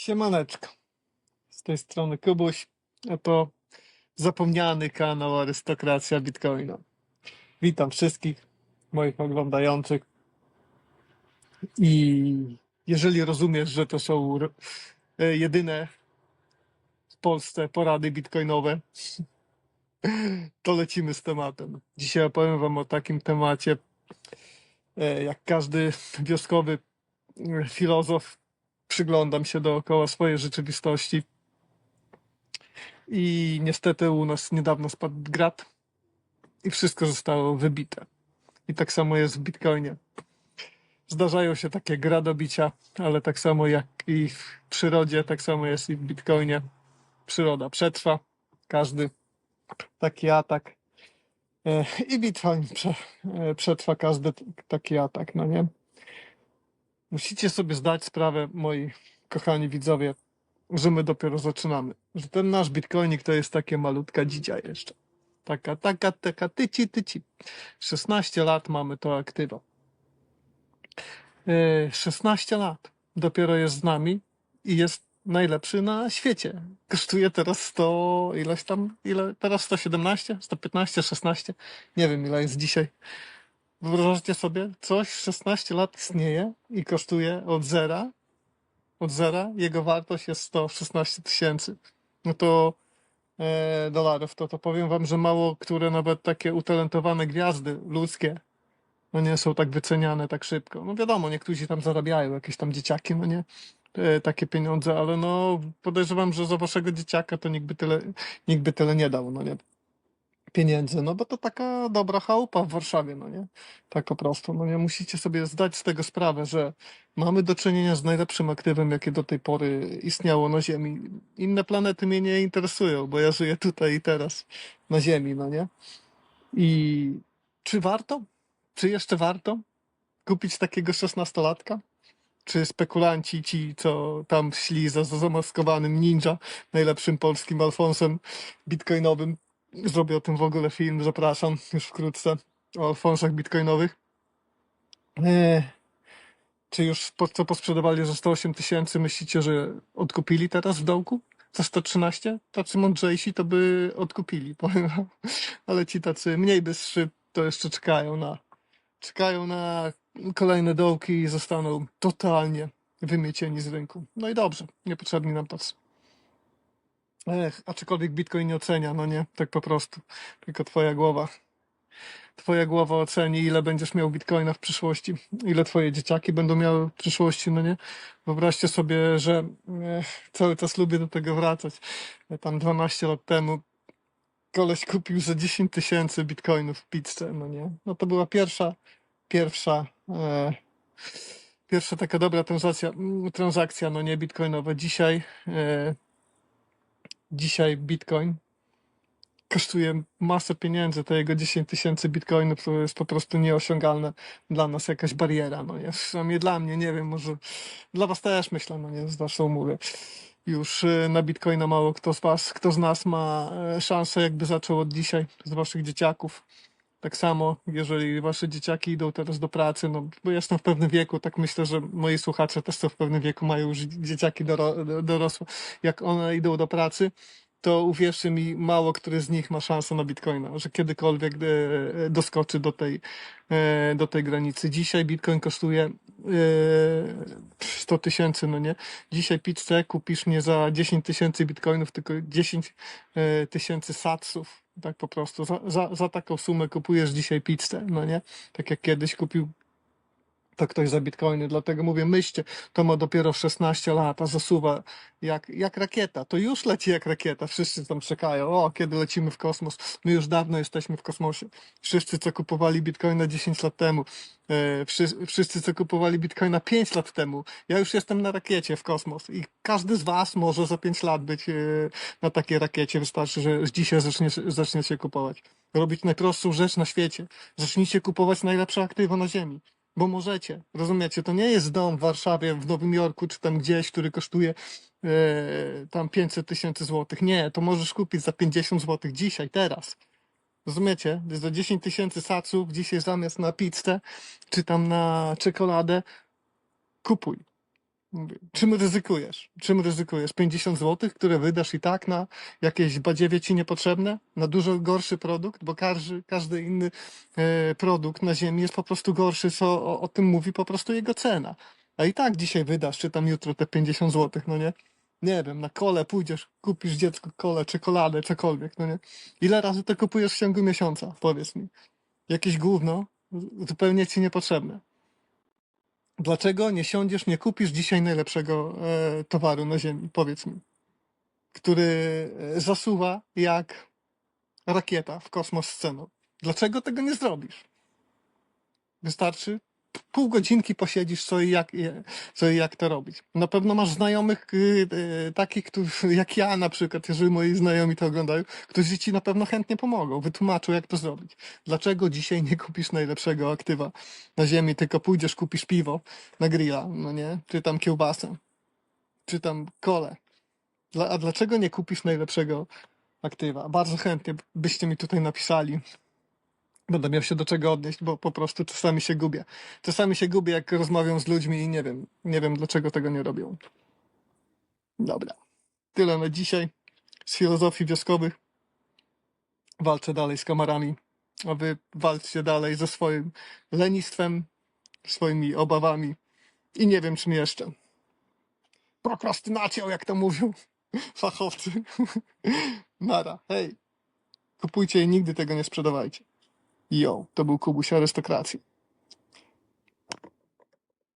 Siemaneczko. Z tej strony Kubuś. A to zapomniany kanał Arystokracja Bitcoina. Witam wszystkich moich oglądających. I jeżeli rozumiesz, że to są e, jedyne w Polsce porady bitcoinowe, to lecimy z tematem. Dzisiaj opowiem Wam o takim temacie, e, jak każdy wioskowy e, filozof, przyglądam się dookoła swojej rzeczywistości. I niestety u nas niedawno spadł grat i wszystko zostało wybite. I tak samo jest w Bitcoinie. Zdarzają się takie gradobicia, ale tak samo jak i w przyrodzie, tak samo jest i w Bitcoinie. Przyroda przetrwa, każdy taki atak. E, I Bitcoin e, przetrwa każdy taki atak, no nie? Musicie sobie zdać sprawę, moi kochani widzowie, że my dopiero zaczynamy. Że ten nasz bitcoinik to jest takie malutka dzidzia jeszcze. Taka, taka, taka, tyci, tyci. 16 lat mamy to aktywo. Yy, 16 lat. Dopiero jest z nami i jest najlepszy na świecie. Kosztuje teraz 100, ileś tam, ile, teraz 117, 115, 16. Nie wiem ile jest dzisiaj. Wyobraźcie sobie, coś 16 lat istnieje i kosztuje od zera od zera, jego wartość jest 116 tysięcy. No to e, dolarów, to, to powiem wam, że mało które nawet takie utalentowane gwiazdy ludzkie no nie są tak wyceniane tak szybko. No wiadomo, niektórzy tam zarabiają, jakieś tam dzieciaki, no nie, e, takie pieniądze, ale no podejrzewam, że za waszego dzieciaka to nikt by tyle, nikt by tyle nie dał, no nie, pieniędzy, no bo to taka dobra chałupa w Warszawie, no nie, tak po prostu, no nie, musicie sobie zdać z tego sprawę, że mamy do czynienia z najlepszym aktywem, jakie do tej pory istniało na Ziemi. Inne planety mnie nie interesują, bo ja żyję tutaj i teraz na Ziemi, no nie? I czy warto? Czy jeszcze warto kupić takiego szesnastolatka? Czy spekulanci ci, co tam szli za za zamaskowanym ninja, najlepszym polskim Alfonsem bitcoinowym, zrobię o tym w ogóle film, zapraszam już wkrótce, o Alfonsach bitcoinowych. Eee, czy już po co posprzedawali za 108 tysięcy, myślicie, że odkupili teraz w dołku? Za 113? Tacy mądrzejsi to by odkupili, powiem wam. Ale ci tacy mniej bystrzy to jeszcze czekają na, czekają na kolejne dołki i zostaną totalnie wymiecieni z rynku. No i dobrze, niepotrzebni nam tacy. Ech, aczkolwiek Bitcoin nie ocenia, no nie, tak po prostu. Tylko twoja głowa twoja głowa oceni, ile będziesz miał bitcoina w przyszłości, ile twoje dzieciaki będą miały w przyszłości, no nie? Wyobraźcie sobie, że e, cały czas lubię do tego wracać. Tam 12 lat temu koleś kupił za 10 tysięcy bitcoinów w pizzę, no nie? No to była pierwsza, pierwsza, e, pierwsza taka dobra transakcja, transakcja, no nie, bitcoinowa. Dzisiaj, e, dzisiaj bitcoin kosztuje masę pieniędzy, to jego 10 tysięcy bitcoinów to jest po prostu nieosiągalne dla nas jakaś bariera, no nie, przynajmniej dla mnie, nie wiem, może dla was też myślę, no nie, zresztą mówię. Już y, na bitcoina mało kto z was, kto z nas ma e, szansę, jakby zaczął od dzisiaj, z waszych dzieciaków. Tak samo, jeżeli wasze dzieciaki idą teraz do pracy, no bo jestem w pewnym wieku, tak myślę, że moi słuchacze też są w pewnym wieku, mają już dzieciaki doro, dorosłe. Jak one idą do pracy, to uwierzcie mi, mało który z nich ma szansę na bitcoina, że kiedykolwiek e, doskoczy do tej, e, do tej granicy. Dzisiaj bitcoin kosztuje e, 100 tysięcy, no nie? Dzisiaj pizzę kupisz nie za 10 tysięcy bitcoinów, tylko 10 e, tysięcy satsów. Tak po prostu. Za, za, za taką sumę kupujesz dzisiaj pizzę, no nie? Tak jak kiedyś kupił to ktoś za bitcoiny. Dlatego mówię, myślcie, to ma dopiero 16 lat, a zasuwa jak, jak rakieta. To już leci jak rakieta. Wszyscy tam czekają. O, kiedy lecimy w kosmos? My już dawno jesteśmy w kosmosie. Wszyscy, co kupowali bitcoina 10 lat temu, e, wszyscy, wszyscy, co kupowali bitcoina 5 lat temu. Ja już jestem na rakiecie w kosmos i każdy z Was może za 5 lat być e, na takiej rakiecie. Wystarczy, że dzisiaj zaczniecie, zaczniecie kupować. Robić najprostszą rzecz na świecie. Zacznijcie kupować najlepsze aktywa na Ziemi. Bo możecie, rozumiecie? To nie jest dom w Warszawie, w Nowym Jorku, czy tam gdzieś, który kosztuje e, tam 500 tysięcy złotych. Nie, to możesz kupić za 50 złotych dzisiaj, teraz. Rozumiecie? Za 10 tysięcy saców dzisiaj zamiast na pizzę, czy tam na czekoladę, kupuj. Mówię, Czym ryzykujesz? Czym ryzykujesz? 50 zł, które wydasz i tak na jakieś badziewie ci niepotrzebne? Na dużo gorszy produkt? Bo każdy, każdy inny e, produkt na ziemi jest po prostu gorszy, co o, o tym mówi po prostu jego cena. A i tak dzisiaj wydasz, czy tam jutro te 50 zł, no nie? Nie wiem, na kole pójdziesz, kupisz dziecku kole, czekoladę, cokolwiek, no nie? Ile razy to kupujesz w ciągu miesiąca? Powiedz mi. Jakieś gówno, zupełnie ci niepotrzebne. Dlaczego nie siądziesz, nie kupisz dzisiaj najlepszego e, towaru na ziemi? Powiedz mi. Który e, zasuwa jak rakieta w kosmos sceną. Dlaczego tego nie zrobisz? Wystarczy pół godzinki posiedzisz, co i jak, i jak to robić. Na pewno masz znajomych y, y, takich, którzy, jak ja na przykład, jeżeli moi znajomi to oglądają, którzy ci na pewno chętnie pomogą, wytłumaczą, jak to zrobić. Dlaczego dzisiaj nie kupisz najlepszego aktywa na ziemi, tylko pójdziesz, kupisz piwo na grilla, no nie? Czy tam kiełbasę, czy tam kole. Dla, a dlaczego nie kupisz najlepszego aktywa? Bardzo chętnie byście mi tutaj napisali. Będę miał się do czego odnieść, bo po prostu czasami się gubię. Czasami się gubię, jak rozmawiam z ludźmi i nie wiem, nie wiem dlaczego tego nie robią. Dobra. Tyle na dzisiaj z filozofii wioskowych. Walczę dalej z kamerami, a wy walczcie dalej ze swoim lenistwem, swoimi obawami i nie wiem czym jeszcze. Prokrastynacją, jak to mówią fachowcy. Nara, hej. Kupujcie i nigdy tego nie sprzedawajcie. Jo, to był Kubuś arystokracji.